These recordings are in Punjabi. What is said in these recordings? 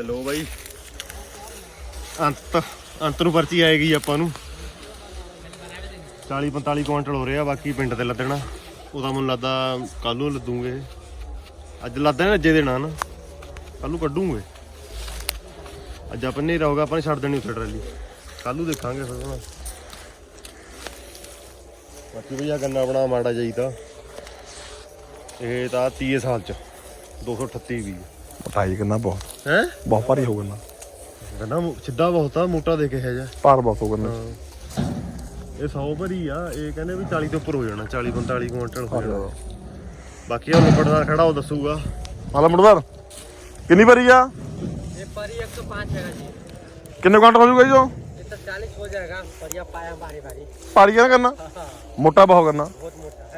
ਤੇ ਲੋ ਬਾਈ। ਅੰਤ ਅੰਤ ਨੂੰ ਪਰਚੀ ਆਏਗੀ ਆਪਾਂ ਨੂੰ। 40 45 ਕੁਇੰਟਲ ਹੋ ਰਿਹਾ ਬਾਕੀ ਪਿੰਡ ਤੇ ਲੱਦਣਾ। ਉਹਦਾ ਮੈਨੂੰ ਲੱਗਦਾ ਕੱਲ ਨੂੰ ਲੱਦੂਗੇ। ਅੱਜ ਲੱਦਣਾ ਅੱਜੇ ਦੇਣਾ ਨਾ ਕੱਲ ਨੂੰ ਕੱਢੂਗੇ। ਅੱਜ ਆਪਾਂ ਨਹੀਂ ਰਹੋਗਾ ਆਪਾਂ ਨੇ ਛੱਡ ਦੇਣੀ ਉੱਥੇ ਟਰਾਲੀ। ਕੱਲ ਨੂੰ ਦੇਖਾਂਗੇ ਫਿਰ ਹੁਣ। ਬਾਕੀ ਭਈਆ ਗੰਨਾ ਬਣਾ ਮਾੜਾ ਜਾਈਦਾ ਇਹ ਤਾਂ 30 ਸਾਲ ਚ 238 ਵੀ ਪਟਾਈ ਕਿੰਨਾ ਬਹੁਤ। ਹੈ? ਬਹੁਤ ਭਾਰੀ ਹੋ ਗੰਨਾ ਗੰਨਾ ਸਿੱਧਾ ਬਹੁਤ ਆ ਮੋਟਾ ਦੇ ਕੇ ਹੈ ਜਾ ਭਾਰ ਬਹੁਤ ਹੋ। ਗੰਨਾ ਇਹ 100 ਭਰੀ ਆ ਇਹ ਕਹਿੰਦੇ ਵੀ 40 ਤੋਂ ਉੱਪਰ ਹੋ ਜਾਣਾ 40 45 ਕੁਇੰਟਲ ਹੋ ਜਾਣਾ। ਬਾਕੀ ਉਹ ਲੰਬੜਦਾਰ ਖੜਾ ਉਹ ਦੱਸੂਗਾ। ਹਾਂ ਲੰਬੜਦਾਰ ਕਿੰਨੀ ਭਰੀ ਆ? ਇਹ ਭਰੀ 105 ਹੈਗਾ ਜੀ। ਕਿੰਨੇ ਕੁਇੰਟਲ ਹੋ ਜਾਊਗਾ ਇਹ ਤਾਂ 40 ਹੋ ਜਾਏਗਾ ਭਰੀਆ ਪਾਇਆ ਭਾਰੀ ਭਾਰੀ ਭਾਰੀ ਕਰਨਾ? ਮੋਟਾ ਬਹੁਤ ਕਰਨਾ। ਬਹੁਤ ਮੋਟਾ।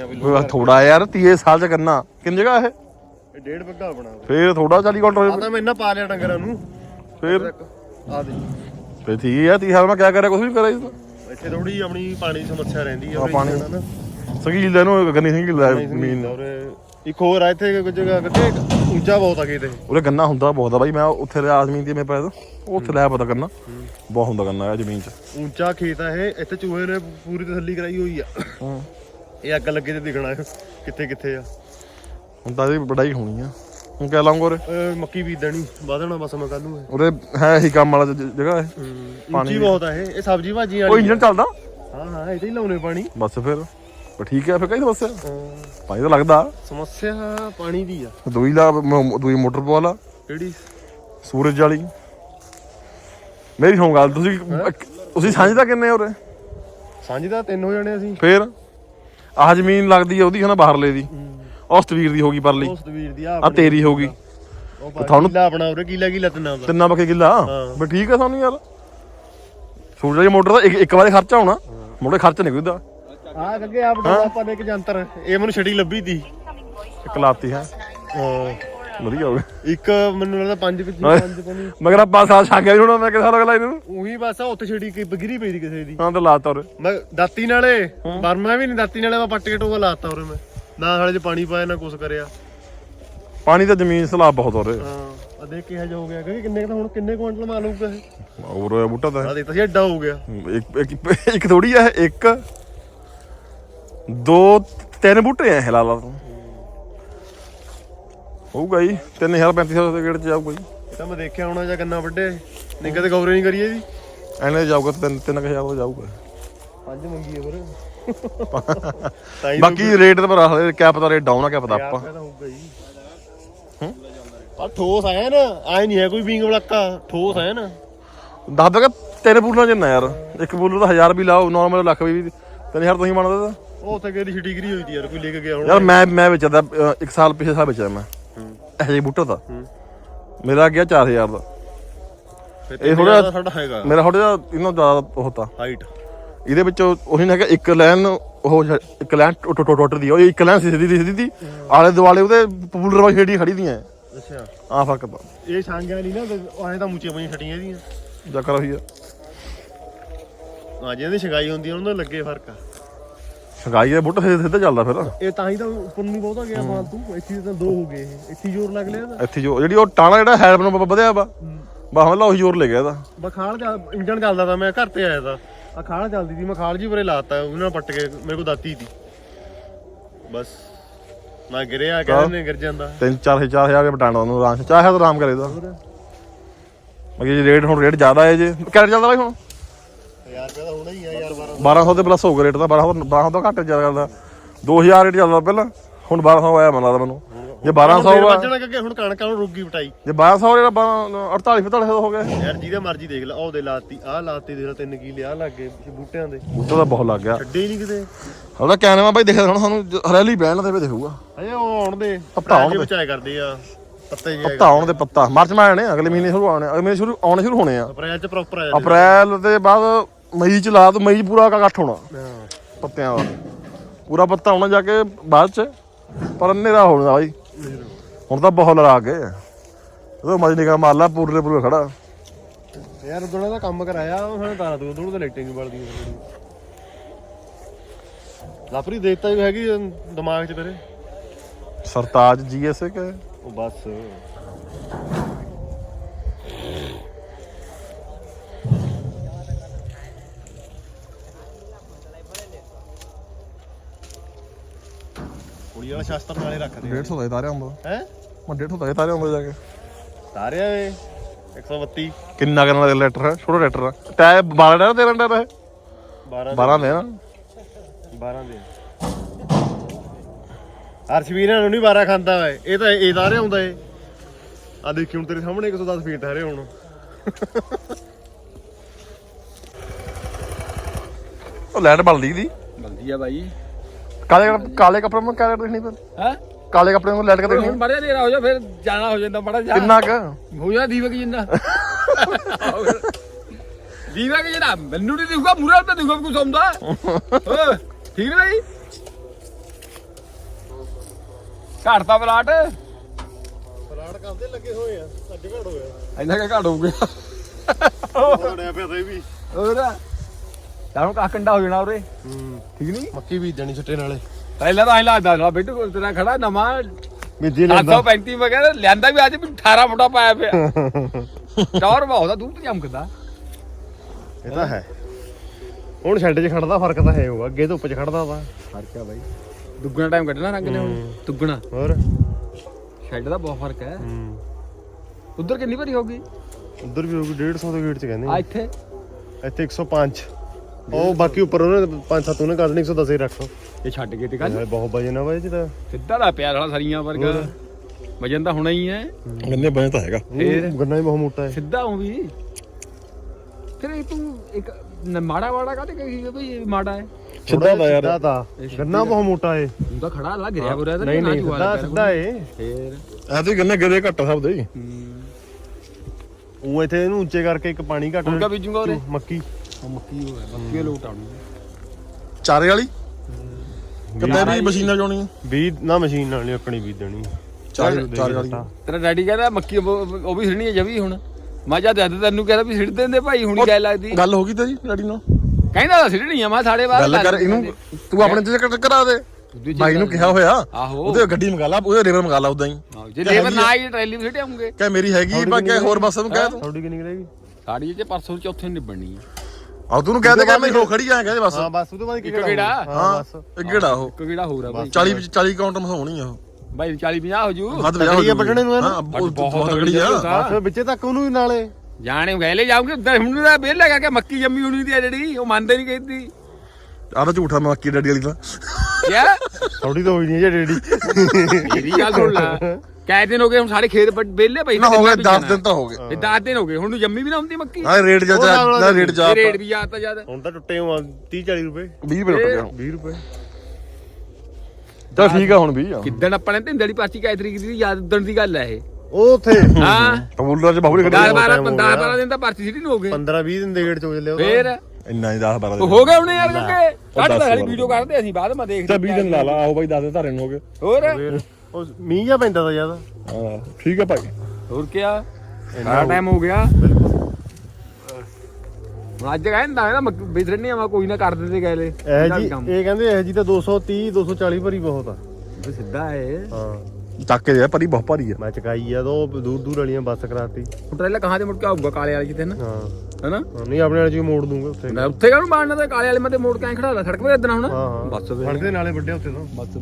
है ਦੇਖਦੇ ਆ ਵੀ ਥੋੜਾ ਯਾਰ 30 ਸਾਲ ਚ ਗੰਨਾ ਕਿੰਨੀ ਜਗ੍ਹਾ ਇਹ? ਇਹ ਡੇਢ ਬੱਗਾ ਬਣਾ ਫੇਰ ਥੋੜਾ 40 ਕੁਆਂਟਲ ਆ ਤਾਂ ਮੈਂ ਇਹਨਾਂ ਪਾ ਲਿਆ ਡੰਗਰਾਂ ਨੂੰ। ਫੇਰ? ਆ ਦੇ। ਫੇਰ ਠੀਕ ਹੈ 30 ਸਾਲ ਮੈਂ ਕਿਆ ਕਰਿਆ ਕੁਝ ਵੀ ਕਰਿਆ ਇੱਥੇ ਥੋੜੀ ਆਪਣੀ ਪਾਣੀ ਦੀ ਸਮੱਸਿਆ ਰਹਿੰਦੀ ਆ ਪਾਣੀ। ਨਾ। ਸੰਗੀਲ ਦਾ ਇਹਨੂੰ ਗੰਨੀ ਸੰਗੀਲ ਦਾ ਔਰ ਇੱਕ ਹੋਰ ਆ ਇੱਥੇ ਕੁਝ ਜਗ੍ਹਾ ਕਿਤੇ ਉੱਚਾ ਬਹੁਤ ਆ ਕਿਤੇ ਉਹਦੇ ਗੰਨਾ ਹੁੰਦਾ ਬਹੁਤ ਆ ਬਾਈ ਮੈਂ ਉੱਥੇ ਲਿਆ ਜ਼ਮੀਨ ਦੀ ਮੈਂ ਪਾਇਆ ਤਾ, ਉੱਥੇ ਲਿਆ ਪਤਾ ਕਰਨਾ। ਬਹੁਤ ਹੁੰਦਾ ਗੰਨਾ ਇਹ ਜ਼ਮੀਨ ਚ। ਉੱਚਾ ਖੇਤ ਆ ਇਹ ਇੱਥੇ ਚੂਹੇ ਨੇ ਪੂਰੀ ਤਸੱਲੀ ਕਰਾਈ ਹੋਈ ਆ। ਹਾਂ। ਇਹ ਅੱਗ ਲੱਗੇ ਤੇ ਦਿਖਣਾ ਹੈ ਕਿੱਥੇ ਕਿੱਥੇ ਆ। ਹੁਣ ਤਾਂ ਇਹਦੀ ਵਡਾਈ ਹੋਣੀ ਆ। ਹੁਣ ਕਿਆ ਲਾਉਂਗਾ ਉਰੇ? ਇਹ ਮੱਕੀ ਬੀਜ ਦੇਣੀ ਵਧਣਾ ਬਸ ਮੈਂ ਕੱਲ ਨੂੰ। ਉਹਦੇ ਹੈ ਇਹੀ ਕੰਮ ਵਾਲਾ ਜ- ਜਗ੍ਹਾ ਹੈ ਉੱਚੀ ਬਹੁਤ ਆ ਇਹ ਇਹ ਸਬਜ਼ੀ ਭਾਜੀ ਉਹ ਵਾਲੀ ਇੰਜਨ ਚੱਲਦਾ? ਹਾਂ ਹਾਂ ਇਹਦੇ ਹੀ ਲਾਉਣੇ ਪਾਣੀ। ਬਸ ਫਿਰ ਪਰ ਠੀਕ ਹੈ ਫਿਰ ਕਈ ਸਮੱਸਿਆ ਹਾਂ, ਪਾਣੀ ਤਾਂ ਲੱਗਦਾ। ਸਮੱਸਿਆ ਪਾਣੀ ਦੀ ਆ। ਦੂਈ ਲਾ ਮ- ਦੂਈ ਮੋਟਰ ਪਵਾ ਲਾ। ਕਿਹੜੀ? ਸੂਰਜ ਵਾਲੀ। ਮੇਰੀ ਸੁਣ ਗੱਲ ਤੁਸੀਂ ਤੁਸੀਂ ਸਾਂਝਦਾ ਕਿੰਨੇ ਹੋ ਉਰੇ? ਸਾਂਝ ਦਾ ਤਿੰਨ ਹੋ ਜਾਣੇ ਅਸੀਂ। ਫੇਰ? ਆਹ ਜ਼ਮੀਨ ਲੱਗਦੀ ਆ ਉਹਦੀ ਹਨਾ ਬਾਹਰਲੇ ਦੀ। ਉਹ ਸਤਵੀਰ ਦੀ ਹੋ ਗਈ ਪਰਲੀ। ਉਸ ਤਵੀਰ ਦੀ ਆ ਤੇਰੀ ਹੋ ਗਈ। ਉਹ ਤੁਹਾਨੂੰ- ਆਪਣਾ ਉਰੇ ਕੀਲਾ ਕੀਲਾ ਤਿੰਨਾਂ ਦਾ। ਤਿੰਨਾਂ ਬੱਕੇ ਕਿੱਲਾ। ਬਈ ਠੀਕ ਆ ਸਾਨੂੰ ਯਾਰ। ਸੂਰਜ ਵਾਲੀ ਮੋਟਰ ਦਾ ਇੱਕ ਇੱਕ ਵਾਰੀ ਖਰਚਾ ਹੋਣਾ। ਮੋਟਰ ਖਰਚ ਨਹੀਂ ਕੋਈ ਦਾ ਆ ਅੱਗੇ ਆ ਬਟਾਲਾ ਆਪਾਂ ਨੇ ਇੱਕ ਜੰਤਰ ਇਹ ਮੈਨੂੰ ਛੜੀ ਲੱਭੀ ਤੀ। ਇੱਕ ਲਾਤੀ ਹੈ। ਹਾਂ। ਵਧੀਆ ਹੋ ਗਿਆ। ਇੱਕ ਮੈਨੂੰ ਲੱਗਦਾ ਪੰਜ ਪੰਜ ਪਨੀ ਮਗਰ ਆਪਾਂ ਸਾਲ ਛਾਗਿਆ ਵੀ ਹੋਣਾ ਮੈਂ ਕਿਹਾ ਸਾਲ ਅਗਲਾ ਇਹਨੂੰ। ਉਹੀ ਬਸ ਆ ਉੱਥੇ ਛੜੀ ਕਿ ਬਗਰੀ ਪਈ ਦੀ ਕਿਸੇ ਦੀ। ਹਾਂ ਤਾਂ ਲਾਤਾ ਉਰੇ। ਮੈਂ ਦਾਤੀ ਨਾਲੇ ਬਰਮਾ ਵੀ ਨਹੀਂ ਦਾਤੀ ਨਾਲੇ ਮੈਂ ਪੱਟ ਕੇ ਟੋਆ ਲਾਤਾ ਉਰੇ ਮੈਂ। ਨਾ ਹਾਲੇ ਚ ਪਾਣੀ ਪਾਇਆ ਨਾ ਕੁਛ ਕਰਿਆ। ਪਾਣੀ ਤਾਂ ਜ਼ਮੀਨ ਸਲਾਬ ਬਹੁਤ ਹੋ ਰਿਹਾ ਹਾਂ ਆ ਦੇਖ ਕਿਹਾ ਜਾ ਹੋ ਗਿਆ ਕਿ ਕਿੰਨੇ ਤਾਂ ਹੁਣ ਕਿੰਨੇ ਕੁਇੰਟਲ ਮਾਲ ਹੋਊਗਾ ਇਹ? ਹੋਰ ਬੂਟਾ ਤਾਂ ਆ ਦੇਖ ਤਾਂ ਐਡਾ ਹੋ ਗਿਆ। ਇੱਕ ਇੱਕ ਥੋੜੀ ਆ ਇੱਕ ਦੋ ਤਿੰਨ ਬੂਟੇ ਆ ਹਲਾਲਾ ਤੋਂ। ਹੋਊਗਾ ਜੀ 3000 ਦੇ ਗੇੜ ਚ ਜਾਊਗਾ ਜੀ। ਇਹ ਤਾਂ ਮੈਂ ਦੇਖਿਆ ਹੋਣਾ ਜਾਂ ਗੰਨਾ ਵੱਡੇ ਨਹੀਂ ਕਦੇ ਗੌਰੇ ਨਹੀਂ ਕਰੀਏ ਜੀ। ਐਨੇ ਜਾਊਗਾ ਤਿੰਨ ਤਿੰਨ ਕੁ ਹਜ਼ਾਰ ਦਾ ਜਾਊਗਾ। ਪੰਜ ਮੰਗੀ ਹੈ ਤਾਂ ਹੀ ਬਾਕੀ ਰੇਟ ਤਾਂ ਪਰ ਹਲੇ ਕਿਆ ਪਤਾ ਰੇਟ ਡਾਊਨ ਆ ਕਿਆ ਪਤਾ ਆਪਾਂ। ਤਾਂ ਹੋਊਗਾ ਜੀ। ਪਰ ਠੋਸ ਆਇਆ ਨਾ ਆਏ ਨਹੀਂ ਹੈ ਕੋਈ ਬੀਂਗ ਬਲੱਕਾ ਠੋਸ ਆਇਆ ਨਾ ਦੱਸ ਦੋ ਕਿ ਤਿੰਨ ਬੂਲਾਂ ਜਿੰਨਾ ਯਾਰ। ਇੱਕ ਬੂਲਰ ਦਾ 1000 ਵੀ ਲਾਓ ਨਾਰਮਲ ਲੱਖ ਵੀ 3000 ਤੁਸੀਂ ਤਾਂ। ਉਹ ਉੱਥੇ ਕਿਹੜੀ ਛਿਟੀ ਗਰੀ ਹੋਈ ਤੀ ਯਾਰ ਕੋਈ ਲੈ ਕੇ ਗਿਆ ਹੁਣ। ਯਾਰ ਮੈਂ ਮੈਂ ਵੇਚਦਾ ਅ, ਇੱਕ ਸਾਲ ਪਿਛਲੇ ਸਾਲ ਵੇਚਿਆ ਮੈਂ। ਇਹ ਜਿਹੇ ਬੂਟਾ ਦਾ। ਮੇਰਾ ਗਿਆ 4000 ਦਾ। ਇਹ ਜਿਹਾ ਸਾਡਾ ਹੈਗਾ। ਮੇਰਾ ਥੋੜਾ ਜਿਹਾ ਇਹਨਾਂ ਜ਼ਿਆਦਾ ਉਹ ਤਾਂ। ਹਾਈਟ ਇਹਦੇ ਵਿੱਚ ਉਹੀ ਨਾ ਕਿ ਇੱਕ ਲਾਈਨ ਉਹ ਇੱਕ ਲਾਈਨ ਟੋਟਰ ਦੀ ਉਹ ਇੱਕ ਲਾਈਨ ਸਿੱਧੀ ਦੀ ਸਿੱਧੀ ਦੀ। ਆਲੇ ਦੁਆਲੇ ਉਹਦੇ ਪੂਲਰ ਵਾਲੀ ਛੇੜੀ ਖੜੀ ਦੀਆਂ। ਅੱਛਾ। ਆ ਫ਼ਰਕ ਪਾ। ਇਹ ਛਾਂਗਿਆ ਨਹੀਂ ਨਾ ਐਂ ਤਾਂ ਮੁੱਚੀਆਂ ਪਈਆਂ ਛਟੀਆਂ ਇਹਦੀਆਂ। ਜਾ ਕਰ ਹੋਈ ਆ। ਆ ਜਿਹਦੀ ਛਗਾਈ ਹੁੰਦੀ ਉਹਨਾਂ ਦਾ ਲੱਗੇ ਫ਼ਰਕ ਆ। ਸਗਾਈ ਦਾ ਬੂਟਾ ਸਿੱਧਾ ਸਿੱਧਾ ਚੱਲਦਾ ਫਿਰ। ਇਹ ਤਾਂ ਹੀ ਤਾਂ ਉੱਪਰ ਨੂੰ ਬਹੁਤਾ ਗਿਆ ਫਾਲਤੂ ਇੱਥੇ ਤਾਂ ਦੋ ਹੋ ਗਏ ਇਹ। ਇੱਥੇ ਜ਼ੋਰ ਲੱਗ ਲਿਆ ਇੱਥੇ ਜੋ ਜਿਹੜੀ ਉਹ ਟਾਣਾ ਜਿਹੜਾ ਹੈਡ ਨੂੰ ਵਧਿਆ ਵਾ। ਬਾ ਹਮਲਾ ਉਹੀ ਜ਼ੋਰ ਲੈ ਗਿਆ ਇਹਦਾ। ਬਖਾਲ ਚੱਲ ਇੰਜਣ ਚੱਲਦਾ ਤਾਂ ਮੈਂ ਘਰ ਤੇ ਆਇਆ ਤਾਂ। ਆ ਖਾਲ ਚੱਲਦੀ ਸੀ ਮੈਂ ਖਾਲ ਜੀ ਉਰੇ ਲਾਤਾ ਉਹਨਾਂ ਨਾਲ ਪੱਟ ਕੇ ਮੇਰੇ ਕੋਲ ਦਾਤੀ ਸੀ ਬਸ। ਮੈਂ ਗਿਰਿਆ ਕਹਿੰਦੇ ਨੇ ਗਿਰ ਜਾਂਦਾ। ਤਿੰਨ ਚਾਰ ਚਾਰ ਹਜ਼ਾਰ ਕੇ ਬਟਾਣਾ ਉਹਨੂੰ ਆਰਾਮ ਚਾਹੇ ਤਾਂ ਆਰਾਮ ਕਰੇਦਾ ਬਾਕੀ ਜੇ ਰੇਟ ਹੁਣ ਰੇਟ ਜ਼ਿਆਦਾ ਹੈ ਜੇ। ਕਿਆ ਰੇਟ ਚੱਲਦਾ ਬਾਈ ਹੁਣ। 1000 ਰੁਪਏ ਦਾ ਹੋਣਾ ਹੀ ਆ ਯਾਰ 12 1200 ਦੇ ਪਲੱਸ ਹੋ ਗਿਆ ਰੇਟ ਤਾਂ 1200 1200 ਤੋਂ ਘੱਟ ਜ਼ਿਆਦਾ ਕਰਦਾ। 2000 ਰੇਟ ਚੱਲਦਾ ਪਹਿਲਾਂ ਹੁਣ 1200 ਆਇਆ ਮੈਨੂੰ। ਲੱਗਦਾ ਮੈਨੂੰ ਜੇ 1200 ਆ ਵੱਜਣਾ ਕਿ ਹੁਣ ਕਣਕਾਂ ਨੂੰ ਰੁੱਗੀ ਬਟਾਈ ਜੇ 1200 ਰੇਟ 48 45 ਹੋ ਗਿਆ। ਯਾਰ ਜਿਹਦੇ ਮਰਜ਼ੀ ਦੇਖ ਲੈ ਆਹ ਦੇ ਲਾਤੀ ਆਹ ਲਾਤੀ ਦੇਖ ਲੈ ਤਿੰਨ ਕੀਲੇ ਆਹ ਲੱਗ ਗਏ ਬੂਟਿਆਂ ਦੇ। ਬੂਟਾ ਤਾਂ ਬਹੁਤ ਲੱਗ ਗਿਆ। ਛੱਡੇ ਹੀ ਨਹੀਂ ਕਿਤੇ। ਉਹਦਾ ਕੈਨਵਾ ਬਾਈ ਦੇਖਦਾ ਹੁਣ ਸਾਨੂੰ ਹਰਿਆਲੀ ਬਹਿਣ ਤੇ ਵੀ ਦੇਖੂਗਾ। ਅਜੇ ਉਹ ਆਉਣ ਦੇ ਪੱਤਾ ਆਉਣ ਦੇ। ਕਰਦੇ ਆ ਪੱਤੇ ਜੇ ਪੱਤਾ ਆਉਣ ਦੇ ਪੱਤਾ। ਮਾਰਚ ਮੈਂ ਆਣੇ ਅਗਲੇ ਮਹੀਨੇ ਸ਼ੁਰੂ ਆਉਣੇ ਅਗਲੇ ਮਹੀਨੇ ਸ਼ੁਰੂ ਆਉਣੇ ਸ਼ੁਰੂ ਹੋਣੇ ਆ। ਅਪ੍ਰੈਲ ਚ ਪ੍ਰੋਪਰ ਆ ਜਾਂਦੇ ਅਪ੍ਰੈਲ ਦੇ ਬਾਅਦ ਮਈ ਚ ਲਾ ਮਈ 'ਚ ਪੂਰਾ ਇਕੱਠ ਹੋਣਾ। ਪੱਤਿਆਂ ਦਾ। ਪੂਰਾ ਪੱਤਾ ਆਉਣਾ ਜਾ ਕੇ ਬਾਅਦ ਚ ਪਰ ਹਨੇਰਾ ਹੋਣਾ ਬਾਈ। ਹੁਣ ਤਾਂ ਬਹੁਤ ਲੜਾ ਗਏ ਉਹ ਮਜ ਨਿਕਾ ਮਾਰ ਲਾ ਪੂਰੇ ਪੂਰੇ ਖੜਾ। ਯਾਰ ਉਦੋਂ ਦਾ ਕੰਮ ਕਰਾਇਆ ਉਹਨਾਂ ਤਾਰਾ ਦੋ ਦੋੜ ਤੇ ਲਾਈਟਿੰਗ ਬਲਦੀ ਲਾਪਰੀ ਦੇਤਾ ਵੀ ਹੈਗੀ ਦਿਮਾਗ 'ਚ ਤੇਰੇ। ਸਰਤਾਜ ਜੀਐਸਏ ਕੇ। ਉਹ ਬਸ। ਵਾਲਾ ਸ਼ਾਸਤਰ ਨਾਲੇ ਰੱਖਦੇ 150 ਦਾ ਹੀ ਤਾਰਿਆ ਹੁੰਦਾ ਹੈ? ਮੈਂ 150 ਦਾ ਹੀ ਤਾਰਿਆ ਹੁੰਦਾ ਜਾ ਕੇ। ਤਾਰਿਆ ਵੇ 132 ਕਿੰਨਾ ਕਰਨ ਦਾ ਲੈਟਰ ਹੈ? ਛੋਟਾ ਲੈਟਰ ਹੈ ਟਾਇਰ 12 ਦਾ 13 ਦਾ ਹੈ 12 12 ਦੇ। ਨਾ? 12 ਦੇ। ਹਰਸ਼ਵੀਰ ਨੂੰ ਨਹੀਂ 12 ਖਾਂਦਾ ਓਏ। ਇਹ ਤਾਂ ਇਹ ਤਾਰਿਆ ਹੁੰਦਾ ਏ। ਆ ਦੇਖੀ ਹੁਣ ਤੇਰੇ ਸਾਹਮਣੇ 110 ਫੀਟ ਠਹਿਰੇ ਹੁਣ। ਉਹ ਲੈਟ ਬਲਦੀ ਦੀ। ਬਲਦੀ ਆ ਬਾਈ। ਕਾਲੇ ਕਾਲੇ ਕੱਪੜੇ ਮੈਂ ਕਾਲੇ ਦੇਖਣੀ ਪਰ ਹੈ? ਕਾਲੇ ਕੱਪੜੇ ਨੂੰ ਲੈਟ ਕੇ ਦੇਖਣੀ ਹੁਣ ਬੜਾ ਨੇਰਾ ਹੋ ਜਾ ਫਿਰ ਜਾਣਾ ਹੋ ਜਾਂਦਾ ਬੜਾ ਜਾ ਕਿੰਨਾ ਕ? ਹੋ ਜਾ ਦੀਵਕ ਜਿੰਨਾ ਦੀਵਕ ਜਿੰਨਾ ਮੈਨੂੰ ਨਹੀਂ ਦਿਖੂਗਾ ਮੂਰਾ ਤਾਂ ਦਿਖੂਗਾ ਆਉਂਦਾ ਓ, ਠੀਕ ਨੀ ਬਾਈ? ਘਾਟਤਾ ਬਲਾਟ ਪਲਾਟ। ਕਰਦੇ ਲੱਗੇ ਹੋਏ ਆ? ਅੱਜ ਘੜ ਹੋਇਆ। ਇੰਨਾ ਕਿ ਘਾਟ ਹੋ ਗਿਆ ਹੋੜਿਆ ਪਿਆ ਤੇ ਵੀ। ਹੋਰ? ਤਾਂ ਹੁਣ ਕਾ ਕੰਡਾ ਹੋ ਜਾਣਾ ਉਰੇ। ਹੂੰ। ਠੀਕ ਨਹੀਂ ਮੱਕੀ ਬੀਜ ਦੇਣੀ ਛੱਟੇ ਨਾਲੇ। ਪਹਿਲਾਂ ਤਾਂ ਐ ਲੱਗਦਾ ਨਾ ਬੇਟੂ ਕੋਲ ਤੇਰਾ ਖੜਾ ਨਵਾਂ ਬੀਜੀ 735 ਮੈਂ ਕਹਿੰਦਾ ਲਿਆਂਦਾ ਵੀ ਅੱਜ ਵੀ 18 ਫੁੱਟਾ ਪਾਇਆ ਪਿਆ। ਟੌਰ ਬਹੁਤ ਆ ਦੂਰ ਤੇ ਚਮਕਦਾ ਇਹ ਤਾਂ ਹੈ। ਹੁਣ ਸ਼ੈੱਡ 'ਚ ਖੜਦਾ ਫ਼ਰਕ ਤਾਂ ਹੈ ਉਹ ਅੱਗੇ ਧੁੱਪ 'ਚ ਖੜਦਾ ਵਾ ਫ਼ਰਕ ਆ ਬਾਈ। ਦੁੱਗਣਾ ਟਾਈਮ ਕੱਢਣਾ ਰੰਗ ਨੇ ਹੁਣ। ਦੁੱਗਣਾ। ਹੋਰ? ਸ਼ੈਡ ਦਾ ਬਹੁਤ ਫ਼ਰਕ ਹੈ। ਹੂੰ। ਉਧਰ ਕਿੰਨੀ ਭਰੀ ਹੋਗੀ ਉਧਰ ਵੀ ਹੋਊਗੀ 150 ਦੇ ਗੇਟ 'ਚ ਆ ਕਹਿੰਦੇ ਇੱਥੇ ਇੱਥੇ 105 ਉਹ ਬਾਕੀ ਉੱਪਰ ਉਹਨੇ 5-7 ਉਹਨੇ ਕਰ ਦੇਣੀ 110 ਹੀ ਰੱਖ ਇਹ ਛੱਡ ਕੇ ਤੇ ਕੱਲ ਬਹੁਤ ਵਜਨ ਆ ਬਾਈ ਜੀ ਤਾਂ। ਸਿੱਧਾ ਦਾ ਪਿਆ ਸਾਲਾ ਸਰੀਆਂ ਵਰਗਾ। ਵਜਨ ਤਾਂ ਹੋਣਾ ਹੀ ਹੈ। ਗੰਨੇ ਬਣੇ ਤਾਂ ਹੈਗਾ। ਫੇਰ? ਗੰਨਾ ਹੀ ਬਹੁਤ ਮੋਟਾ ਹੈ। ਸਿੱਧਾ ਹੋ ਵੀ। ਫਿਰ ਇਹ ਤੂੰ ਇੱਕ ਨ- ਮਾੜਾ ਮਾੜਾ ਕਾਤੇ ਕਹੀ ਬਈ ਇਹ ਮਾੜਾ ਹੈ? ਸਿੱਧਾ ਦਾ ਯਾਰ। ਸਿੱਧਾ ਤਾਂ। ਗੰਨਾ ਬਹੁਤ ਮੋਟਾ ਹੈ। ਤੂੰ ਤਾਂ ਖੜਾ ਲੱਗ ਰਿਹਾ ਬੁਰਾ ਤਾਂ ਨਹੀਂ ਨਹੀਂ ਸਿੱਧਾ ਸਿੱਧਾ ਏ ਫੇਰ? ਐ ਤੇ ਗੰਨੇ ਗਦੇ ਘੱਟ ਸਭ ਦੇ। ਹੀ। ਉਹ ਇੱਥੇ ਇਹਨੂੰ ਉੱਚੇ ਕਰਕੇ ਇੱਕ ਪਾਣੀ ਘੱਟ ਹੁਣ ਕਾ ਬੀਜੂਗਾ ਉਰੇ ਮੱਕੀ। ਮੱਕੀ ਹੋ ਮੱਕੀ ਲੋਟ ਆਉਣੀ ਚਾਰੇ ਵਾਲੀ? ਕਿੰਨੇ ਵੀ ਮਸ਼ੀਨਾਂ ਜਾਣੀ ਬੀਜ ਨਾ ਮਸ਼ੀਨ ਨਾਲ ਨਹੀਂ ਅੱਕਣੀ ਬੀਜ ਦੇਣੀ ਚਾਰੇ ਚਾਰੇ ਵਾਲੀ। ਤੇਰਾ ਡੈਡੀ ਕਹਿੰਦਾ ਮੱਕੀ ਉਹ ਉਹ ਵੀ ਸਿੜਨੀ ਹੈ ਜਵੀ ਹੁਣ। ਮੈਂ ਜਦ ਦੱਦ ਤੈਨੂੰ ਕਹਿੰਦਾ ਵੀ ਸਿੜ ਦਿੰਦੇ ਭਾਈ ਹੁਣੀ ਕਹਿ ਲੱਗਦੀ। ਗੱਲ ਹੋ ਗਈ ਤੇ ਜੀ ਡੈਡੀ ਨਾਲ? ਕਹਿੰਦਾ ਤਾਂ ਸਿੜਨੀ ਆ ਮੈਂ ਸਾਡੇ ਬਾਹਰ ਗੱਲ ਕਰ ਇਹਨੂੰ ਤੂੰ ਆਪਣੇ ਤੇ ਕਰਾ ਦੇ। ਬਾਈ ਨੂੰ ਕਿਹਾ ਹੋਇਆ ਉਹਦੇ ਗੱਡੀ ਮੰਗਾ ਲਾ ਉਹਦੇ ਰੇਵਰ ਮੰਗਾ ਲਾ ਉਦਾਂ ਹੀ। ਜੇ ਲੇਬਰ ਨਾ ਆਈ ਟਰੈਲੀ ਵੀ ਸਿੱਟੇ ਆਉਂਗੇ। ਕਹੇ ਮੇਰੀ ਹੈਗੀ ਮੈਂ ਕਹੇ ਹੋਰ ਬੱਸ ਨੂੰ ਕਹਿ ਤੂੰ। ਥੋੜੀ ਕਿੰਨੀ ਰਹੇਗੀ? ਸਾੜੀ ਜੇ ਪਰਸੋਂ ਚੌਥੇ ਨਿਬੜਨੀ ਆ ਆ ਤੂੰ ਕਹਿ ਦੇ ਕਿ ਮੈਂ ਹੋ ਖੜੀ ਆ ਕਹਦੇ ਬਸ। ਹਾਂ ਬਸ ਉਹਦੇ ਬਾਅਦ ਕੀ ਇੱਕ ਗੇੜਾ। ਹਾਂ ਬਸ। ਇੱਕ ਗੇੜਾ ਉਹ ਇੱਕ ਕਿਹੜਾ ਹੋਰ ਆ ਭਾਈ 40 40 ਕਾਊਂਟਰ ਮਸਾਉਣੀ ਆ ਉਹ। ਭਾਈ 40 50 ਹੋ ਜੂ। ਵੱਧ ਹੋ ਆ ਜੂਗੀ। ਵੱਢਣੇ ਨੂੰ ਇਹਨੂੰ। ਹਾਂ ਬਹੁਤ ਤਗੜੀ ਆ। ਬਸ ਵਿੱਚੇ ਤੱਕ ਉਹਨੂੰ ਵੀ ਨਾਲੇ। ਜਾਣੇ ਗੈਲੇ ਜਾਉਂਗੇ ਉਧਰ ਹੁਣ ਦਾ ਬੇਲ ਲਗਾ ਕੇ ਮੱਕੀ ਜੰਮੀ ਹੋਣੀ ਦੀ ਆ ਜਿਹੜੀ ਉਹ ਮੰਨਦੇ ਨਹੀਂ ਕਹਿੰਦੀ ਆਹ ਤਾਂ ਝੂਠਾ ਮੱਕੀ ਡੈਡੀ ਵਾਲੀ ਦਾ ਕਿਆ? ਥੋੜੀ ਤਾਂ ਹੋਈ ਨਹੀਂ ਜੇ ਡੇਡੀ। ਇਹਦੀ ਗੱਲ ਸੁਣ ਲੈ। ਕੈ ਦਿਨ ਹੋ ਗਏ ਹੁਣ ਸਾਰੇ ਖੇਤ ਬੇਲੇ ਪਈ ਨਾ ਹੋ ਗਏ 10 ਦਿਨ ਤਾਂ ਹੋ ਗਏ। ਇਹ 10 ਦਿਨ ਹੋ ਗਏ ਹੁਣ ਨੂੰ ਜੰਮੀ ਵੀ ਨਾ ਹੁੰਦੀ ਮੱਕੀ। ਹਾਂ ਰੇਟ ਜਾ ਜਾ ਰੇਟ ਜਾ ਰੇਟ ਵੀ ਜ਼ਿਆਦਾ ਜ਼ਿਆਦਾ। ਹੁਣ ਤਾਂ ਟੁੱਟੇ ਹੋ 30 40 ਰੁਪਏ। 20 ਰੁਪਏ ਟੁੱਟ ਗਿਆ 20 ਰੁਪਏ। ਚਲ ਠੀਕ ਆ ਹੁਣ 20 ਆ। ਕਿੱਦਣ ਆਪਾਂ ਨੇ ਤਿੰਦੜੀ ਪਾਚੀ ਕੈ ਤਰੀਕ ਦੀ ਯਾਦ ਉਦਣ ਦੀ ਗੱਲ ਹੈ ਇਹ। ਉਹ ਉੱਥੇ। ਹਾਂ। ਟਬੂਲਰ ਚ 10 ਖੜੀ 12 time ਹੋ 10 ਗਿਆ। 12 ਦਿਨ ਤਾਂ ਪਰਚੀ ਸਿੱਟੀ ਨੂੰ ਹੋ ਗਏ। 15 20 ਦਿਨ ਦੇ ਗੇੜ ਚੋਂ ਚੱਲੇ ਉਹ ਫੇਰ? ਇੰਨਾ ਹੀ 10 12 ਉਹ ਹੋ ਗਏ ਉਹਨੇ ਯਾਰ ਕਿ ਕੱਢ ਤਾਂ ਵਾਰ। ਵੀਡੀਓ ਕਰਦੇ ਅਸੀਂ ਬਾਅਦ ਮੈਂ ਦੇਖਦੇ 20 ਦਿਨ ਲਾ ਲਾ। ਆਓ ਬਾਈ 10 ਦਿਨ ਧਾਰੇ ਨੂੰ ਹੋ ਗਏ। ਹੋਰ? ਉਹ ਮੀਂਹ ਜਾਂ ਪੈਂਦਾ ਤਾਂ ਜ਼ਿਆਦਾ। ਹਾਂ ਠੀਕ ਆ ਭਾਈ। ਹੋਰ ਕੀ ਸਾਰਾ ਟਾਈਮ ਹੋ ਗਿਆ। ਹੁਣ ਅੱਜ ਕਹਿੰਦਾ ਹੈ ਨਾ ਬਿਜਰਨੀ ਆ ਕੋਈ ਨਾ ਕਰ ਦਿੰਦੇ ਗੈਲੇ ਇਹ ਜੀ ਇਹ ਕਹਿੰਦੇ ਇਹ ਜੀ ਤਾਂ 230 240 ਭਰੀ ਬਹੁਤ ਆ। ਸਿੱਧਾ ਹੈ। ਹਾਂ। ਚੱਕ ਕੇ ਜਾ ਭਰੀ ਬਹੁਤ ਭਾਰੀ ਆ। ਮੈਂ ਚਕਾਈ ਆ ਤਾਂ ਉਹ ਦੂਰ ਦੂਰ ਵਾਲੀਆਂ ਬੱਸ ਕਰਾਤੀ। ਟਰੇਲਾ ਕਹਾਂ ਤੇ ਮੁੜ ਕੇ ਆਊਗਾ ਕਾਲੇ ਵਾਲੇ ਜਿੱਥੇ ਨਾ। ਹਾਂ। ਹੈਨਾ? ਹਾਂ, ਨਹੀਂ ਆਪਣੇ ਵਾਲੇ ਜੀ ਮੋੜ ਦੂੰਗੇ ਉੱਥੇ। ਮੈਂ ਉੱਥੇ ਕਾਹਨੂੰ ਮਾਰਨਾ ਤੇ ਕਾਲੇ ਵਾਲੇ ਮੈਂ ਤੇ ਮੋੜ ਕੇ ਐਂ ਖੜਾ ਲਾ ਸੜਕ 'ਤੇ ਇਦਾਂ ਹੁਣ। ਹਾਂ ਹਾਂ। ਬੱਸ ਸੜਕ ਦੇ ਨਾਲੇ ਵੱਡੇ ਉੱਥੇ ਤੋਂ। ਬੱਸ ਤੇ।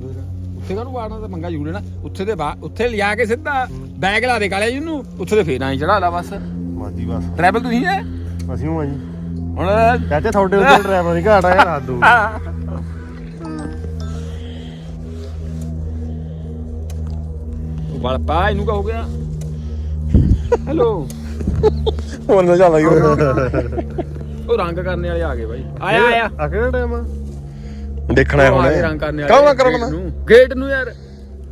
ਉੱਥੇ ਕਾਹਨੂੰ ਮਾਰਨਾ ਤੇ ਮੰਗਾ ਜੂੜੇ ਨਾ ਉੱਥੇ ਦੇ ਬਾ- ਉੱਥੇ ਲਿਆ ਕੇ ਸਿੱਧਾ ਬੈਗ ਲਾ ਦੇ ਕਾਲੇ ਜੀ ਨੂੰ ਉੱਥੇ ਤੇ ਫੇਰ ਐਂ ਚੜਾ ਲਾ ਬਸ। ਮਾਦੀ ਬੱਸ। ਟਰੈਵਲ ਤੁਸੀਂ ਹੈ? ਅਸੀਂ ਹਾਂ ਜੀ। ਹੁਣ ਚਾਚੇ ਤੁਹਾਡੇ ਉੱਤੇ ਡਰਾਈਵਰ ਦੀ ਘਾਟ ਆ ਯਾਰ ਹੱਦ ਉਹ ਬਲ ਪਾ ਇਹਨੂੰ ਕਾ ਹੋ ਗਿਆ ਹੈਲੋ ਉਹ ਨਾ ਜਾਂਦਾ ਉਹ ਰੰਗ ਕਰਨੇ ਵਾਲੇ ਆ ਗਏ ਬਾਈ। ਆਇਆ ਆਇਆ। ਆ ਕਿਹੜਾ ਟਾਈਮ ਆ? ਦੇਖਣਾ ਹੈ ਉਹ ਹੁਣ। ਰੰਗ ਕਰਨੇ ਕਹੋ ਨਾ ਗੇਟ ਕਰਾਉਣਾ? ਨੂੰ। ਗੇਟ ਨੂੰ ਯਾਰ।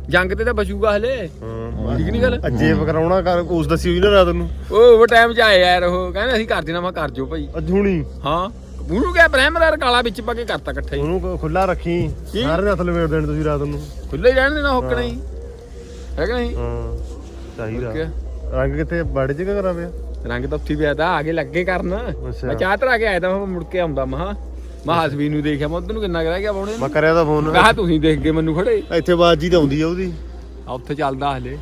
ਜੰਗ ਤੇ ਤਾਂ ਬਚੂਗਾ ਹਲੇ। ਹਾਂ। ਠੀਕ ਨਹੀਂ ਗੱਲ? ਅੱਜੇ ਕਰਾਉਣਾ ਕਰ ਉਸ ਦੱਸੀ ਹੋਈ ਨਾ ਰਾਤ ਨੂੰ। ਉਹ ਓਵਰ ਟਾਈਮ ਚ ਆਏ ਯਾਰ ਉਹ। ਕਹਿੰਦੇ ਅਸੀਂ ਕਰ ਦੇਣਾ ਮੈਂ ਕਰ ਜੋ ਭਾਈ। ਅੱਜ ਹੁਣੀ? ਹਾਂ। ਉਹਨੂੰ ਕਿਹਾ ਪ੍ਰਾਇਮਰ ਕਾਲਾ ਵਿੱਚ ਪਾ ਕੇ ਕਰਤਾ ਇਕੱਠਾ ਹੀ। ਉਹਨੂੰ ਖੁੱਲਾ ਰੱਖੀ? ਸਾਰੇ ਹੱਥ ਲਵੇੜ ਦੇਣ ਤੁਸੀਂ ਰਾਤ ਨੂੰ। ਖੁੱਲੇ ਜਾਣ ਦੇਣਾ ਹੁੱਕਣਾ ਹੀ। ਹੈ ਕਿ ਨਹੀਂ? ਹਾਂ। ਚਾਹੀਦਾ। ਰੰਗ ਕਿੱਥੇ? ਬਾੜੇ ਚ ਕਰਾ ਪਿਆ ਰੰਗ ਤਾਂ ਉੱਥੇ ਪਿਆ ਤਾਂ ਆਗੇ ਲੱਗੇ ਕਰਨ। ਅੱਛਾ। ਮੈਂ ਚਾਹ ਧਰਾ ਕੇ ਆਇਆ ਤਾਂ ਮੈਂ ਮੁੜ ਕੇ ਆਉਂਦਾ ਮਹਾ ਮਹਾਸਵੀ ਨੂੰ ਦੇਖਿਆ ਮੈਂ ਉਧਰ ਨੂੰ ਕਿੰਨਾ ਕੁ ਰਹਿ ਗਿਆ ਪਾਉਣੇ ਮੈਂ ਕਰਿਆ ਤਾਂ ਫੋਨ ਕਹਾ ਤੁਸੀਂ ਦੇਖ ਕੇ ਮੈਨੂੰ ਖੜੇ। ਇੱਥੇ ਬਾਜੀ ਤਾਂ ਆਉਂਦੀ ਆ ਉਹਦੀ। ਆ ਉੱਥੇ ਚੱਲਦਾ ਹਲੇ।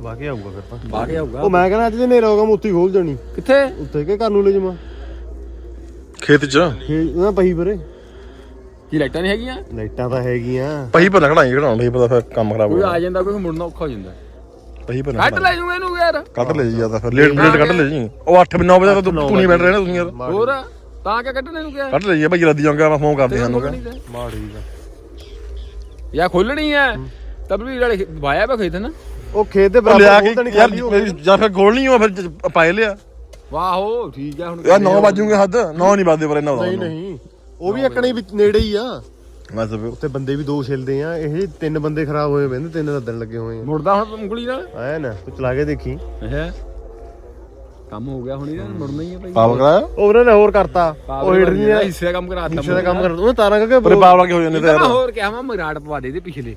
ਵਾਕੇ ਆਊਗਾ ਫਿਰ ਤਾਂ। ਬਾਹਰ ਆਊਗਾ। ਉਹ ਮੈਂ ਕਹਿੰਦਾ ਅੱਜ ਜੇ ਨੇਰਾ ਹੋਗਾ ਮੈਂ ਹੀ ਖੋਲ ਜਾਣੀ ਕਿੱਥੇ? ਉੱਥੇ ਕਿ ਘਰ ਨੂੰ ਲੈ ਜਾਵਾਂ। ਖੇਤ 'ਚ? ਉਹਨਾਂ ਪਹੀ ਪਰੇ। ਕੀ ਲਾਈਟਾਂ ਨਹੀਂ ਹੈਗੀਆਂ? ਲਾਈਟਾਂ ਤਾਂ ਹੈਗੀਆਂ। ਪਹੀ ਪਰ ਕਢਾਈ ਕਢਾਉਣ ਲਈ ਪਤਾ ਫਿਰ ਕੰਮ ਖਰਾਬ ਹੋ ਕੋਈ ਆ ਜਾਂਦਾ ਕੋਈ ਮੁੜਨਾ ਔਖਾ ਹੋ ਜਾਂਦਾ। ਪਹੀ ਪਰ ਕੱਟ ਲੈ ਜੂਗਾ ਇਹਨੂੰ ਯਾਰ। ਕੱਢ ਲੈ ਜੀ ਜਾਂ ਤਾਂ ਫਿਰ ਲੇਟ ਲੇਟ ਕੱਢ ਲੈ ਜੀ। ਉਹ 8 9 ਵਜੇ ਤੱਕ ਤੂੰ ਨਹੀਂ ਬੈਠ ਰਹੇ ਨਾ ਤੁਸੀਂ ਯਾਰ। ਹੋਰ? ਤਾਂ ਕਿ ਕੱਢਣੇ ਨੂੰ ਕਿਹਾ? ਕੱਢ ਲੈ ਜੀ ਭਾਈ ਰੱਦੀ ਜਾਊਂਗਾ ਮੈਂ ਫੋਨ ਕਰਦੇ ਸਾਨੂੰ ਖੋਲਣੀ ਤਾਂ। ਮਾੜੀ ਦਾ ਜਾਂ ਖੋਲਣੀ ਹੈ। ਤਬਲੀ ਵਾਲੇ ਵਾਇਆ ਵਾ ਖੇਤ ਨਾ? ਉਹ ਖੇਤ ਦੇ ਉਹ ਬਰਾਬਰ ਲਿਆ ਕੇ ਨਹੀਂ ਯਾਰ ਹੋ ਜਾਂ ਫਿਰ ਗੋਲ ਨਹੀਂ ਹੋ ਫਿਰ ਪਾਏ ਲਿਆ। ਵਾਹੋ ਠੀਕ ਆ ਹੁਣ ਯਾਰ 9 ਵਜੂਗੇ ਹੱਦ। 9 ਨਹੀਂ ਵੱਜਦੇ ਪਰ ਇਹਨਾਂ ਨਹੀਂ ਨਹੀਂ। ਉਹ ਵੀ ਅਕਣੇ ਵਿੱਚ ਨੇੜੇ ਹੀ ਆ। ਮੈਂ ਸਭ ਉੱਥੇ ਬੰਦੇ ਵੀ ਦੋ ਛਿਲਦੇ ਆ। ਇਹ ਤਿੰਨ ਬੰਦੇ ਖਰਾਬ ਹੋਏ ਪੈਂਦੇ ਤਿੰਨ ਦੱਦਣ ਲੱਗੇ ਹੋਏ ਮੁੜਦਾ ਹੁਣ ਉਂਗਲੀ ਨਾਲ? ਆ ਆਇਆ ਨਾ ਤੂੰ ਚਲਾ ਕੇ ਦੇਖੀ। ਹੈ? ਕੰਮ ਹੋ ਗਿਆ ਹੁਣ ਇਹਦਾ ਮੁੜਨਾ ਹੀ ਆ ਭਾਈ। ਪਾਵ ਕਰਾਇਆ ਉਹ ਉਹਨਾਂ ਨੇ ਹੋਰ ਕਰਤਾ। ਉਹ ਹੀਟਰ ਨਹੀਂ ਆ ਹਿੱਸੇ ਦਾ ਕੰਮ ਕਰਾਤਾ ਹਿੱਸੇ ਦਾ ਕੰਮ ਕਰਦਾ। ਉਹ ਤਾਰਾਂ ਕਰਕੇ ਪਰ ਪਾਵ ਲੱਗੇ ਹੋ ਜਾਂਦੇ ਤਾਂ ਯਾਰ ਹੋਰ ਕਿਹਾ ਮੈਂ ਮਰਾੜ ਪਵਾ ਦੇ ਦੇ ਪਿਛਲੇ।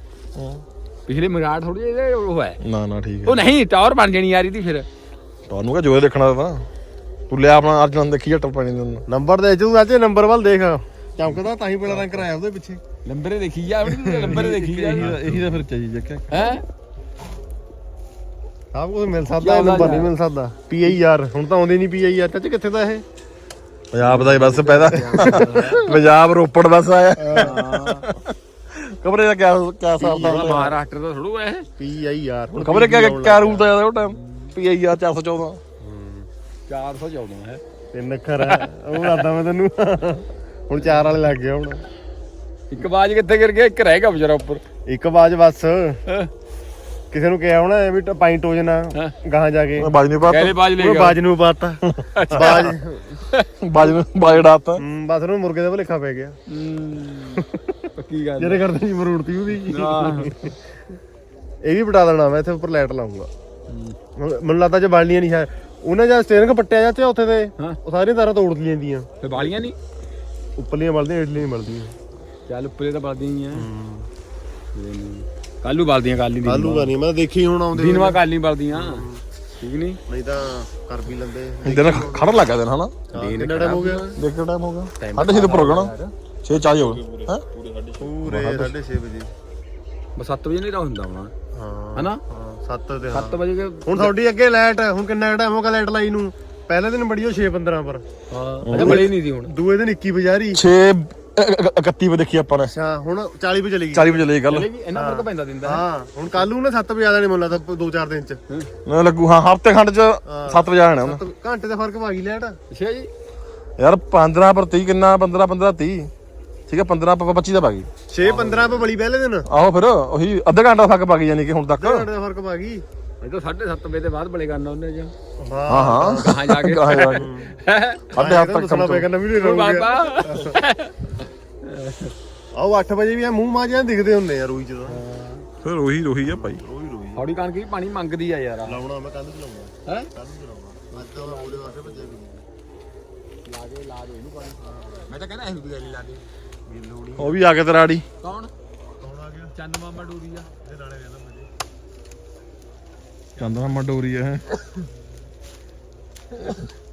ਪਿਛਲੇ ਮਰਾੜ ਥੋੜੀ ਜਿਹੇ ਉਹ ਹੈ। ਨਾ ਨਾ ਠੀਕ ਹੈ। ਉਹ ਨਹੀਂ ਟਾਵਰ ਬਣ ਜਾਣੀ ਯਾਰ ਇਹਦੀ ਫਿਰ। ਤੁਹਾਨੂੰ ਕਹ ਜੋਏ ਦੇਖਣਾ ਤਾਂ। ਤੂੰ ਲਿਆ ਆਪਣਾ ਅਰਜਨ ਦੇਖੀ ਜੱਟ ਪਾਣੀ ਦੇ ਨੰਬਰ ਦੇ ਜੂ ਅੱਜ ਨੰਬਰ ਵੱਲ ਦੇਖ। ਚਮਕਦਾ ਤਾਂ ਹੀ ਬੜਾ ਰੰਗ ਕਰਾਇਆ ਉਹਦੇ ਪਿੱਛੇ। ਲੰਬਰੇ ਦੇਖੀ ਜਾ ਲੰਬਰੇ ਦੇਖੀ ਜਾ। ਇਹੀ ਤਾਂ ਫਿਰ ਜੱਕਿਆ ਹੈ? ਸਭ ਕੁਝ ਮਿਲ ਸਕਦਾ ਇਹ ਨੰਬਰ ਨਹੀਂ ਮਿਲ ਸਕਦਾ। ਪੀਆਈਆਰ ਹੁਣ ਤਾਂ ਆਉਂਦੇ ਨਹੀਂ ਪੀਆਈਆਰ ਚਾਚ ਕਿੱਥੇ ਦਾ ਇਹ? ਪੰਜਾਬ ਦਾ ਹੀ ਬਸ ਪੈਦਾ। ਪੰਜਾਬ ਰੋਪੜ ਬਸ ਆਇਆ। ਕਬਰੇ ਦਾ ਕਿਆ ਕਿਆ ਹਿਸਾਬ ਦਾ ਮਹਾਰਾਸ਼ਟਰ ਦਾ ਥੋੜੂ ਇਹ? ਪੀਆਈਆਰ ਹੁਣ ਕਬਰੇ ਕਿਆ ਕਿਆ ਰੂਲ ਦਾ ਉਹ ਟਾਈਮ ਪੀਆਈਆਰ 414 414 ਹੈ। ਤਿੰਨ ਅੱਖਰ ਆ ਉਹ ਦੱਸਦਾ ਮੈਂ ਤੈਨੂੰ। ਹੁਣ ਚਾਰ ਵਾਲੇ ਲੱਗ ਗਏ ਹੁਣ। ਇੱਕ ਬਾਜ ਕਿੱਥੇ ਗਿਰ ਗਿਆ ਇੱਕ ਰਹਿ ਗਿਆ ਵਿਚਾਰਾ ਉੱਪਰ। ਇੱਕ ਬਾਜ ਬਸ। ਹੈਂ? ਕਿਸੇ ਨੂੰ ਕਿਹਾ ਹੋਣਾ ਇਹ ਵੀ ਪਾਈਂਟ ਹੋ। ਜਾਣਾ। ਗਾਹਾਂ ਜਾ ਕੇ। ਬਾਜ ਕਹਿੰਦੇ ਪਾਤਾ। ਬਾਜ ਲੈ ਉਹ ਗਿਆ ਬਾਜ ਨੂੰ ਪਾਤਾ। ਬਾਜ। ਬਾਜ ਨੂੰ ਬਾਜ ਡਾਤਾ। ਹਮ, ਬਸ ਉਹਨੂੰ ਮੁਰਗੇ ਦਾ ਭਲੇਖਾ ਪੈ ਗਿਆ। ਹੂੰ। ਪੱਕੀ ਗੱਲ? ਜਿਹੜੇ ਕਰਦੇ ਜੀ ਮਰੂੜਤੀ ਉਹਦੀ। ਇਹ ਵੀ ਬਟਾ ਦੇਣਾ ਮੈਂ ਇੱਥੇ ਉੱਪਰ ਲਾਈਟ ਲਾਉਂਗਾ ਮੈਨੂੰ ਲੱਗਦਾ ਜੇ ਬਾਲਣੀਆਂ ਨਹੀਂ ਹੈ। ਉਹਨਾਂ ਜਾਂ ਸਟੇਰਿੰਗ ਪੱਟਿਆ ਜਾਂਦੇ ਉੱਥੇ ਤੇ ਹਾਂ। ਉਹ ਸਾਰੀਆਂ ਤਾਰਾਂ ਤੋੜ ਦੀਆਂ। ਜਾਂਦੀਆਂ ਤੇ ਬਾਲੀਆਂ ਨਹੀਂ? ਉੱਪਰਲੀਆਂ ਬਲਦੀਆਂ ਹੇਠਲੀਆਂ ਨਹੀਂ ਬਲਦੀਆਂ। ਚੱਲ ਉੱਪਰੇ ਤਾਂ ਬਲਦੀਆਂ ਹੀ ਆ। ਕੱਲੂ ਬਲਦੀਆਂ ਕੱਲ ਨਹੀਂ ਕਾਲੂ ਨਹੀਂ ਮੈਂ ਦੇਖੀ ਹੁਣ ਆਉਂਦੇ ਦਿਨਵਾ ਕੱਲ ਨਹੀਂ ਬਲਦੀਆਂ। ਠੀਕ ਨਹੀਂ? ਨਹੀਂ ਤਾਂ ਕਰ ਵੀ ਲੈਂਦੇ। ਦਿਨ ਖੜ ਲੱਗਾ ਦਿਨ ਹਨਾ? ਕਿੰਨਾ ਟਾਈਮ ਹੋ ਗਿਆ? ਦੇਖ ਕਿਹੜਾ ਟਾਈਮ ਹੋ ਗਿਆ? ਸਾਢੇ ਛੇ ਦੇ ਉੱਪਰ ਹੋ ਗਿਆ ਨਾ? 6 ਚਾਹੀ ਹੋ ਗਿਆ ਹੈ? ਪੂਰੇ 6:30 ਵਜੇ। ਬਸ 7 ਵਜੇ ਨਹੀਂ ਰਹਾ ਹੁੰਦਾ ਹੁਣ। ਹਾਂ ਹਨਾ? ਹਾਂ 7 ਤੇ ਹਾਂ। 7 ਵਜੇ ਕੇ ਹੁਣ ਤੁਹਾਡੀ ਅੱਗੇ ਲਾਈਟ ਹੁਣ ਕਿੰਨਾ ਟਾਈਮ ਹੋ ਗਿਆ ਲਾਈਟ ਲਾਈ ਨੂੰ? ਪਹਿਲੇ ਦਿਨ ਬੜੀ ਉਹ 6:15 ਪਰ। ਹਾਂ ਅਜੇ ਬੜੇ ਨਹੀਂ ਸੀ ਹੁਣ। ਦੂਏ ਦਿਨ 21 ਵਜਾਰੀ 6 31 ਵਜੇ ਦੇਖੀ ਆਪਾਂ ਨੇ। ਅੱਛਾ ਹੁਣ 40 ਵਜੇ ਚਲੀ ਗਈ। 40 ਵਜੇ ਲਈ ਗੱਲ। ਚਲੇਗੀ ਇੰਨਾ ਫ਼ਰਕ ਪੈਂਦਾ ਦਿੰਦਾ ਹਾਂ ਹੁਣ ਕੱਲ ਨੂੰ ਨਾ 7 ਵਜੇ ਆਦਾ ਨਹੀਂ ਮੁੱਲਾ ਤਾਂ 2-4 ਦਿਨ ਚ। ਮੈਨੂੰ ਲੱਗੂ ਹਾਂ ਹਫ਼ਤੇ ਖੰਡ ਚ 7 ਵਜੇ ਆਣਾ ਸੱਤ ਘੰਟੇ ਦਾ ਫ਼ਰਕ ਪਾ ਗਈ ਲਾਈਟ ਅੱਛਾ ਜੀ। ਯਾਰ 15 ਪਰ 30 ਕਿੰਨਾ 15 15 30 ਠੀਕ ਹੈ 15 ਪਰ 25 ਦਾ ਪਾ ਗਈ। 6-15 ਪੇ ਬਲੀ ਪਹਿਲੇ ਦਿਨ। ਆਹੋ ਫਿਰ ਉਹੀ ਅੱਧਾ ਘੰਟਾ ਫੱਕ ਪਾ ਗਈ ਯਾਨੀ ਕਿ ਹੁਣ ਤੱਕ। ਘੰਟੇ ਦਾ ਫ਼ਰਕ ਪਾ ਗਈ। ਇਹ ਤਾਂ 7:30 ਵਜੇ ਦੇ ਬਾਅਦ ਬੜੇ ਕਰਨਾ ਉਹਨੇ ਜਾਂ। ਹਾਂ ਹਾਂ। ਕਹਾਂ ਜਾ ਕੇ। ਕਹਾਂ ਜਾ ਕੇ। ਅੱਧੇ ਹੱਥ ਤੱਕ ਨਵੀਂ ਨਹੀਂ ਰਹੂਗਾ ਆਓ 8 ਵਜੇ ਵੀ ਆ ਮੂੰਹ ਮਾਂ ਦਿਖਦੇ ਹੁੰਦੇ ਆ ਰੋਈ ਚ ਤਾਂ ਫਿਰ ਉਹੀ ਉਹੀ ਆ ਭਾਈ। ਰੋਈ ਰੋਈ। ਹੌੜੀ ਕਣਕ ਵੀ ਪਾਣੀ ਮੰਗਦੀ ਆ ਯਾਰ। ਲਾਉਣਾ ਮੈਂ ਕੱਲ ਨੂੰ ਲਾਉਣਾ। ਹੈ? ਕੱਲ ਨੂੰ ਲਾਉਣਾ। ਅੱਜ ਤਾਂ ਉਹਦੇ ਵਾਸਤੇ ਭੱਜਿਆ ਵੀ ਲਾ ਦੇ ਲਾ ਦੇ ਇਹਨੂੰ ਪਾਣੀ। ਮੈਂ ਤਾਂ ਕਹਿੰਦਾ ਇਹਨੂੰ ਵੀ ਲਾ ਦੇ। ਉਹ ਵੀ ਆ ਕੇ ਤੇਰਾ ਆੜੀ ਕੌਣ? ਕੌਣ ਆ ਗਿਆ? ਚੰਦ ਮਾਮਾ ਡੂਰੀ ਆ। ਇਹਦੇ ਨਾਲੇ ਰਹਿੰਦਾ ਮਜੇ ਚੰਦਨਾ ਮਡੋਰੀ ਹੈ